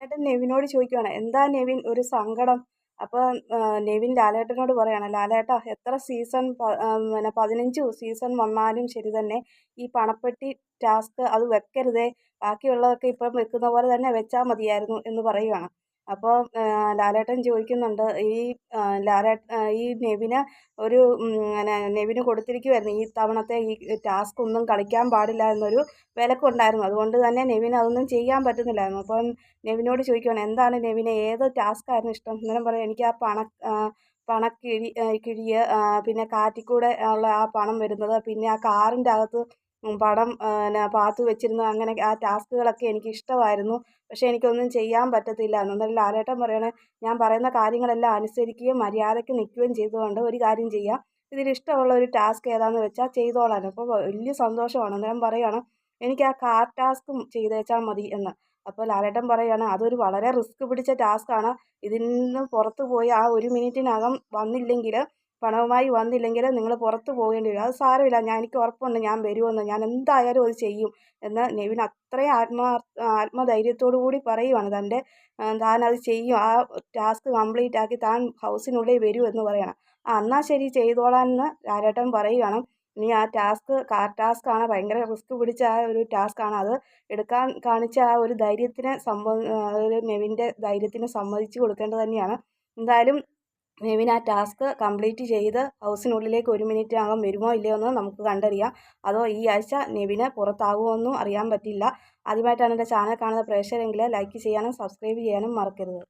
ലാലേട്ടൻ നെവിനോട് ചോദിക്കുകയാണ് എന്താ നെവിൻ ഒരു സങ്കടം? അപ്പോൾ നെവിൻ ലാലേട്ടനോട് പറയാണ് ലാലേട്ട എത്ര സീസൺ പിന്നെ പതിനഞ്ച് സീസൺ വന്നാലും ശരി തന്നെ ഈ പണപ്പെട്ടി ടാസ്ക് അത് വെക്കരുതേ ബാക്കിയുള്ളതൊക്കെ ഇപ്പം വെക്കുന്ന പോലെ തന്നെ വെച്ചാൽ മതിയായിരുന്നു എന്ന് പറയുവാണ്. അപ്പോൾ ലാലേട്ടൻ ചോദിക്കുന്നുണ്ട് ഈ ലാലേ ഈ നെവിന് ഒരു നെവിന് കൊടുത്തിരിക്കുവായിരുന്നു ഈ തവണത്തെ ഈ ടാസ്ക് ഒന്നും കളിക്കാൻ പാടില്ല എന്നൊരു വിലക്കുണ്ടായിരുന്നു. അതുകൊണ്ട് തന്നെ നെവിന് അതൊന്നും ചെയ്യാൻ പറ്റുന്നില്ലായിരുന്നു. അപ്പം നെവിനോട് ചോദിക്കുകയാണ് എന്താണ് നെവിന് ഏത് ടാസ്ക് ആയിരുന്നു ഇഷ്ടം? അന്നേരം പറയും എനിക്ക് ആ പണ പണക്കിഴി കിഴിയ് പിന്നെ കാറ്റിക്കൂടെ ഉള്ള ആ പണം വരുന്നത് പിന്നെ ആ കാറിന്റെ അകത്ത് പടം പിന്നെ പാത്തു വെച്ചിരുന്ന അങ്ങനെ ആ ടാസ്കുകളൊക്കെ എനിക്ക് ഇഷ്ടമായിരുന്നു പക്ഷേ എനിക്കൊന്നും ചെയ്യാൻ പറ്റത്തില്ല. അന്നേരം ലാലേട്ടൻ പറയണേ ഞാൻ പറയുന്ന കാര്യങ്ങളെല്ലാം അനുസരിക്കുകയും മര്യാദയ്ക്ക് നിൽക്കുകയും ചെയ്തുകൊണ്ട് ഒരു കാര്യം ചെയ്യാം. ഇതിലിഷ്ടമുള്ള ഒരു ടാസ്ക് ഏതാണെന്ന് വെച്ചാൽ ചെയ്തോളാൻ. അപ്പോൾ വലിയ സന്തോഷമാണ്. അന്നേരം പറയുകയാണ് എനിക്ക് ആ കാർ ടാസ്കും ചെയ്തേച്ചാൽ മതി എന്ന്. അപ്പോൾ ലാലേട്ടൻ പറയുകയാണ് അതൊരു വളരെ റിസ്ക് പിടിച്ച ടാസ്ക്കാണ് ഇതിൽ നിന്ന് പുറത്തു പോയി ആ ഒരു മിനിറ്റിനകം വന്നില്ലെങ്കിൽ പണവുമായി വന്നില്ലെങ്കിൽ നിങ്ങൾ പുറത്ത് പോകേണ്ടി വരും. അത് സാരമില്ല. ഞാൻ എനിക്ക് ഉറപ്പുണ്ട്. ഞാൻ വരുമെന്ന്. ഞാൻ എന്തായാലും അത് ചെയ്യും എന്ന് നെവിൻ അത്രയും ആത്മാ ആത്മധൈര്യത്തോടു കൂടി പറയുവാണ്. തന്റെ താൻ അത് ചെയ്യും. ആ ടാസ്ക് കംപ്ലീറ്റ് ആക്കി താൻ ഹൗസിനുള്ളിൽ വരും എന്ന് പറയണം. ആ എന്നാൽ ശരി. ചെയ്തോളാം എന്ന് ലാലേട്ടൻ പറയുകയാണ് ഇനി ആ ടാസ്ക് കാർ ടാസ്ക് ആണ് ഭയങ്കര റിസ്ക് പിടിച്ച ആ ഒരു ടാസ്ക് ആണ് അത്. എടുക്കാൻ കാണിച്ച ആ ഒരു ധൈര്യത്തിന് സമ്മ ഒരു നെവിന്റെ ധൈര്യത്തിന് സമ്മതിച്ചു കൊടുക്കേണ്ടത് തന്നെയാണ്. എന്തായാലും നെവിൻ ആ ടാസ്ക് കംപ്ലീറ്റ് ചെയ്ത് ഹൗസിനുള്ളിലേക്ക് ഒരു മിനിറ്റ് മിനിറ്റിനകം വരുമോ ഇല്ലയോ എന്ന് നമുക്ക് കണ്ടറിയാം. അതോ ഈ ആഴ്ച നെബിന് പുറത്താകുമോ അറിയാൻ പറ്റില്ല. ആദ്യമായിട്ടാണ് എന്റെ ചാനൽ കാണുന്ന പ്രേക്ഷകരെങ്കിൽ ലൈക്ക് ചെയ്യാനും സബ്സ്ക്രൈബ് ചെയ്യാനും മറക്കരുത്.